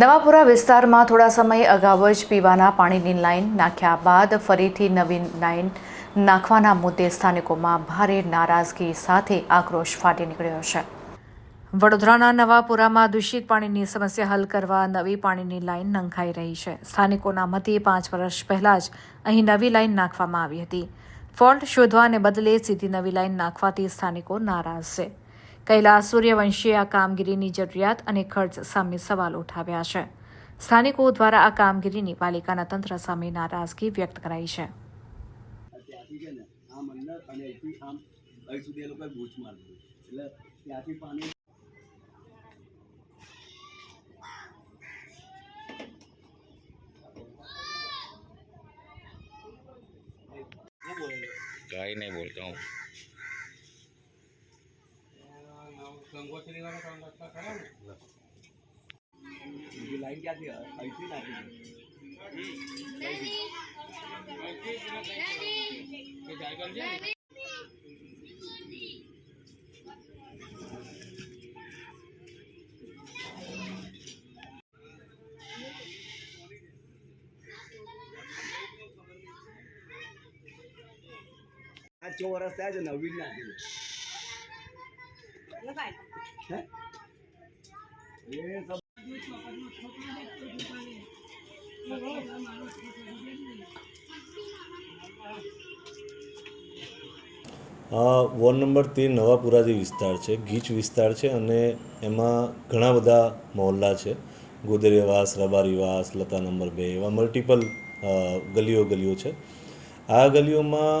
નવાપુરા વિસ્તારમાં થોડા સમય અગાઉ જ પીવાના પાણીની લાઇન નાખ્યા બાદ ફરીથી નવી લાઈન નાખવાના મુદ્દે સ્થાનિકોમાં ભારે નારાજગી સાથે આક્રોશ ફાટી નીકળ્યો છે. વડોદરાના નવાપુરામાં દૂષિત પાણીની સમસ્યા હલ કરવા નવી પાણીની લાઈન નંખાઈ રહી છે. સ્થાનિકોના મતે પાંચ વર્ષ પહેલા જ અહીં નવી લાઇન નાખવામાં આવી હતી. ફોલ્ટ શોધવાને બદલે સીધી નવી લાઈન નાખવાથી સ્થાનિકો નારાજ છે. કૈલાસ સૂર્યવંશીએ આ કામગીરીની જરૂરિયાત અને ખર્ચ સામે સવાલ ઉઠાવ્યા છે. સ્થાનિકો દ્વારા આ કામગીરીની પાલિકાના તંત્ર સામે નારાજગી વ્યક્ત કરાઈ છે. કઈ નહીં બોલતા આમ અંદર અને અહીંથી આમ અહીં સુધી એ લોકોએ બૂચ મારી એટલે ત્યાંથી પાણી શું બોલે છે? કઈ નહીં બોલતો હું બીજી લાઈન ક્યાંથી અહીંથી નાખી. આ ચો વર્ષ થયા છે નવી જ નાખી છે. હે? એ સબ આ વોર્ડ નંબર તેર નવાપુરા જે વિસ્તાર છે, ગીચ વિસ્તાર છે અને એમાં ઘણા બધા મહોલ્લા છે. ગોદરેવાસ રબારીવાસ લતા નંબર બે એવા મલ્ટિપલ ગલીઓ ગલીઓ છે. આ ગલીઓમાં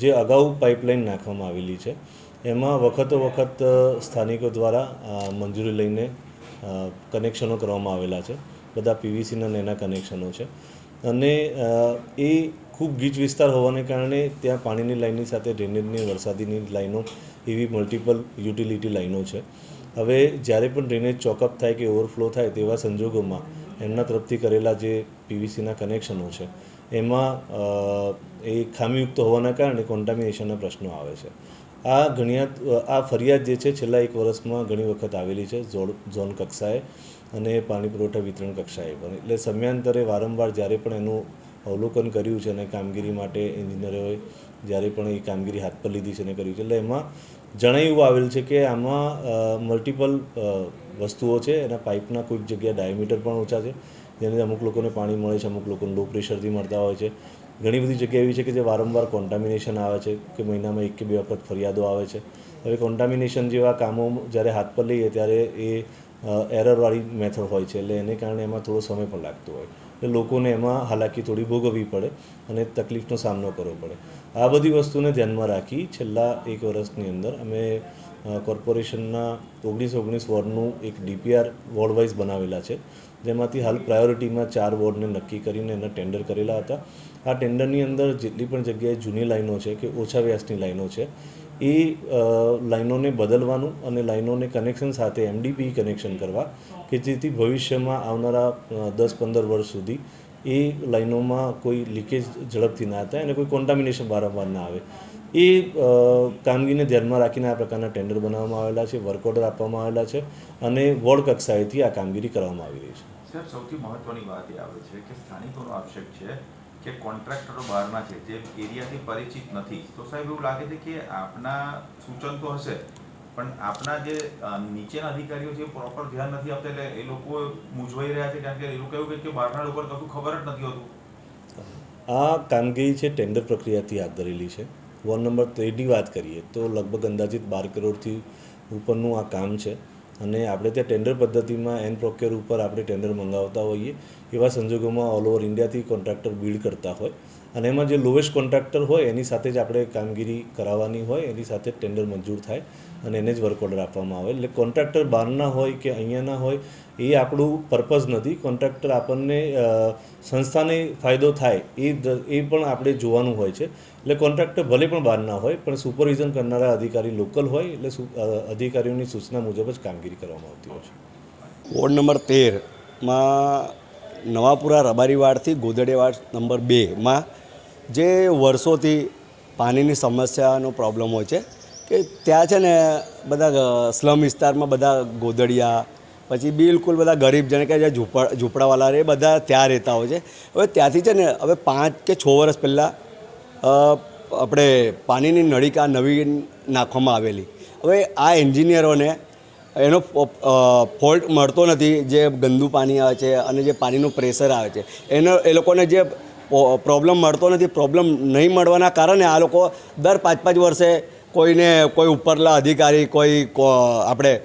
જે અગાઉ પાઇપલાઇન નાખવામાં આવેલી છે એમાં વખતો વખત સ્થાનિકો દ્વારા મંજૂરી લઈને કનેક્શનો કરવામાં આવેલા છે. બધા પીવીસીના ને એના કનેક્શનો છે. અને એ ખૂબ ગીચ વિસ્તાર હોવાને કારણે ત્યાં પાણીની લાઈનની સાથે ડ્રેનેજની, વરસાદીની લાઈનો એવી મલ્ટિપલ યુટિલિટી લાઇનો છે. હવે જ્યારે પણ ડ્રેનેજ ચોકઅપ થાય કે ઓવરફ્લો થાય તેવા સંજોગોમાં એમના તરફથી કરેલા જે પીવીસીના કનેક્શનો છે, એમાં એ ખામીયુક્ત હોવાના કારણે કોન્ટામિનેશનના પ્રશ્નો આવે છે. આ ઘણીયાત આ ફરિયાદ જે છે છેલ્લા એક વર્ષમાં ઘણી વખત આવેલી છે, ઝોન ઝોન કક્ષાએ અને પાણી પુરવઠા વિતરણ કક્ષાએ પણ. એટલે સમયાંતરે વારંવાર જ્યારે પણ એનું અવલોકન કર્યું છે અને કામગીરી માટે એન્જિનિયરોએ જ્યારે પણ એ કામગીરી હાથ પર લીધી છે અને કર્યું છે, એટલે એમાં જણાય આવેલ છે કે આમાં મલ્ટિપલ વસ્તુઓ છે. એના પાઇપના કોઈક જગ્યાએ ડાયામીટર પણ ઓછા છે. જેને અમુક લોકોને પાણી મળે છે, અમુક લોકોને લો પ્રેશરથી મળતા હોય છે. ઘણી બધી જગ્યા એવી છે કે જે વારંવાર કોન્ટામિનેશન આવે છે, કે મહિનામાં એક કે બે વખત ફરિયાદો આવે છે. હવે કોન્ટામિનેશન જેવા કામો જ્યારે હાથ પર લઈએ ત્યારે એ એરરવાળી મેથડ હોય છે. એટલે એને કારણે એમાં થોડો સમય પણ લાગતો હોય. એટલે લોકોને એમાં હાલાકી થોડી ભોગવવી પડે અને તકલીફનો સામનો કરવો પડે. આ બધી વસ્તુને ધ્યાનમાં રાખી છેલ્લા એક વર્ષની અંદર અમે કોર્પોરેશનના ઓગણીસ ઓગણીસ વોર્ડનું એક ડીપીઆર વોર્ડ વાઇઝ બનાવેલા છે. જેમાંથી હાલ પ્રાયોરિટીમાં ચાર વોર્ડને નક્કી કરીને એના ટેન્ડર કરેલા હતા. આ ટેન્ડરની અંદર જેટલી પણ જગ્યાએ જૂની લાઈનો છે કે ઓછા વ્યાસની લાઈનો છે, એ લાઈનોને બદલવાનું અને લાઈનોને કનેક્શન સાથે એમડીપી કનેક્શન કરવા કે જેથી ભવિષ્યમાં આવનારા દસ પંદર વર્ષ સુધી એ લાઈનોમાં કોઈ લીકેજ ઝડપથી ના થાય અને કોઈ કોન્ટામિનેશન વારંવાર ના આવે. એ કામગીરીને ધ્યાનમાં રાખીને આ પ્રકારના ટેન્ડર બનાવવામાં આવેલા છે વર્ક ઓર્ડર આપવામાં આવેલા છે અને વોર્ડ કક્ષાએથી આ કામગીરી કરવામાં આવી રહી છે. સાહેબ સૌથી મહત્વની વાત એ આવે છે કે સ્થાનિકોનો આક્ષેપ છે કે કોન્ટ્રાક્ટરો બહારના છે જે એરિયાથી પરિચિત નથી. તો સાહેબ એવું લાગે છે કે આપના સૂચન તો હશે પણ આપના જે નીચેના અધિકારીઓ છે પ્રોપર ધ્યાન નથી આપતા એટલે એ લોકો મૂંઝવાઈ રહ્યા છે કારણ કે એ લોકો એવું કે બહારના લોકોને કશું ખબર જ નથી હોતું. આ કામગીરી છે ટેન્ડર પ્રક્રિયાથી હાથ ધરેલી છે. વોર્ડ નંબર તેરની વાત કરીએ, તો લગભગ અંદાજિત બાર કરોડથી ઉપરનું આ કામ છે. અને આપણે ત્યાં ટેન્ડર પદ્ધતિમાં એન પ્રોક્યોર ઉપર આપણે ટેન્ડર મંગાવતા હોઈએ, એવા સંજોગોમાં ઓલ ઓવર ઇન્ડિયાથી કોન્ટ્રાક્ટર બિલ્ડ કરતા હોય. અને એમાં જે લોએસ્ટ કોન્ટ્રાક્ટર હોય, એની સાથે જ આપણે કામગીરી કરાવવાની હોય, એની સાથે ટેન્ડર મંજૂર થાય અને એને જ વર્ક ઓર્ડર આપવામાં આવે. એટલે કોન્ટ્રાક્ટર બહારના હોય કે અહીંયાના હોય, એ આપણું પર્પઝ નથી. કોન્ટ્રાક્ટર આપણને સંસ્થાને ફાયદો થાય, એ એ પણ આપણે જોવાનું હોય છે. એટલે કોન્ટ્રાક્ટર ભલે પણ બહારના હોય, પણ સુપરવિઝન કરનારા અધિકારી લોકલ હોય, એટલે અધિકારીઓની સૂચના મુજબ જ કામગીરી કરવામાં આવતી હોય છે. વોર્ડ નંબર તેરમાં નવાપુરા રબારીવાડથી ગોદડેવાડ નંબર બેમાં જે વર્ષોથી પાણીની સમસ્યાનો પ્રોબ્લેમ હોય છે, કે ત્યાં છે ને બધા સ્લમ વિસ્તારમાં બધા ગોદડિયા, પછી બિલકુલ બધા ગરીબ જેને કે જે ઝૂંપડ ઝૂંપડાવાળા રહે બધા ત્યાં રહેતા હોય છે. હવે ત્યાંથી છે ને હવે પાંચ કે છ વર્ષ પહેલાં આપણે પાણીની નળીકા નવી નાખવામાં આવેલી. હવે આ એન્જિનિયરોને એનો ફોલ્ટ મળતો નથી, જે ગંદુ પાણી આવે છે અને જે પાણીનું પ્રેશર આવે છે. એનો, એ લોકોને જે પ્રોબ્લેમ મળતો નથી પ્રોબ્લેમ નહીં મળવાના કારણે આ લોકો દર પાંચ પાંચ વર્ષે કોઈને કોઈ ઉપરલા અધિકારી કોઈ કો- આપણે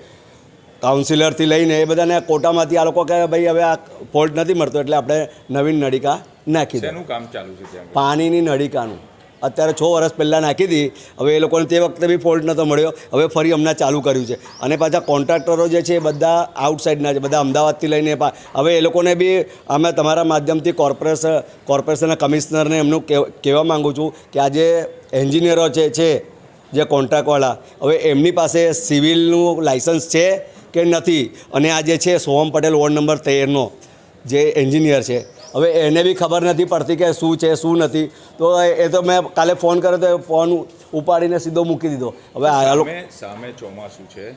કાઉન્સિલરથી લઈને એ બધાને કોટામાંથી આ લોકો કહે ભાઈ હવે આ ફોલ્ટ નથી મળતો એટલે આપણે નવીન નળિકા નાખી દો. કામ ચાલુ છે પાણીની નળિકાનું. અત્યારે છ વર્ષ પહેલાં નાખી હતી. હવે એ લોકોને તે વખતે બી ફોલ્ટ નહોતો મળ્યો. હવે ફરી હમણાં ચાલુ કર્યું છે. અને પાછા કોન્ટ્રાક્ટરો જે છે એ બધા આઉટસાઇડના છે. બધા અમદાવાદથી લઈને હવે એ લોકોને બી અમે તમારા માધ્યમથી કોર્પોરેશન કોર્પોરેશનના કમિશનરને એમનું કહેવા માગું છું કે આ જે એન્જિનિયરો છે છે, જે કોન્ટ્રાક્ટવાળા હવે એમની પાસે સિવિલનું લાઇસન્સ છે કે નથી? અને આ જે છે, સોહમ પટેલ વોર્ડ નંબર તેરનો, જે એન્જિનિયર છે. હવે એને બી ખબર નથી પડતી કે શું છે શું નથી. તો એ તો મેં કાલે ફોન કર્યો તો ફોન ઉપાડીને સીધો મૂકી દીધો. હવે આ સામે ચોમાસું છે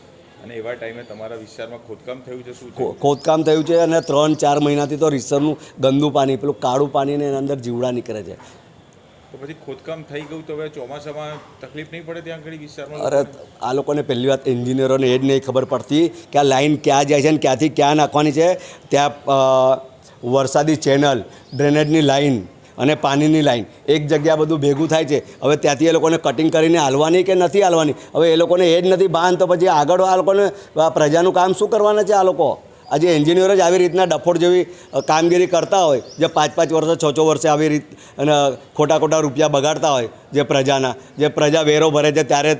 અને એવા ટાઈમે તમારા વિસ્તારમાં ખોદકામ થયું છે શું ખોદકામ થયું છે અને ત્રણ ચાર મહિનાથી તો રીસરનું ગંદુ પાણી પેલું કાળું પાણી ને એના અંદર જીવડા નીકળે છે. તો પછી ખોદકામ થઈ ગયું તો હવે ચોમાસામાં તકલીફ નહીં પડે ત્યાં આગળ વિસ્તારમાં? અરે આ લોકોને પહેલી વાત એન્જિનિયરોને એ જ નહીં ખબર પડતી કે આ લાઈન ક્યાં જાય છે અને ક્યાંથી ક્યાં નાખવાની છે. ત્યાં વરસાદી ચેનલ, ડ્રેનેજની લાઈન અને પાણીની લાઈન. એક જગ્યા બધું ભેગું થાય છે. હવે ત્યાંથી એ લોકોને કટિંગ કરીને હાલવાની કે નથી હાલવાની? હવે એ લોકોને એ જ નથી. બાંધ તો પછી આગળ આ લોકોને પ્રજાનું કામ શું કરવાના છે આ લોકો? આજે એન્જિનિયર જ આવી રીતના ડફોડ જેવી કામગીરી કરતા હોય જે પાંચ પાંચ વર્ષે છ છ વર્ષે આવી રીત અને ખોટા ખોટા રૂપિયા બગાડતા હોય જે પ્રજાના જે પ્રજા વેરો ભરે છે ત્યારે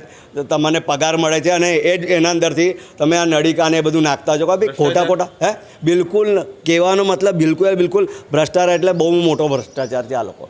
તમને પગાર મળે છે અને એ જ એના અંદરથી તમે આ નળીકાને એ બધું નાખતા છો. કે ભાઈ ખોટા ખોટા હે? બિલકુલ કહેવાનો મતલબ બિલકુલ બિલકુલ ભ્રષ્ટાચાર એટલે બહુ મોટો ભ્રષ્ટાચાર છે આ લોકો.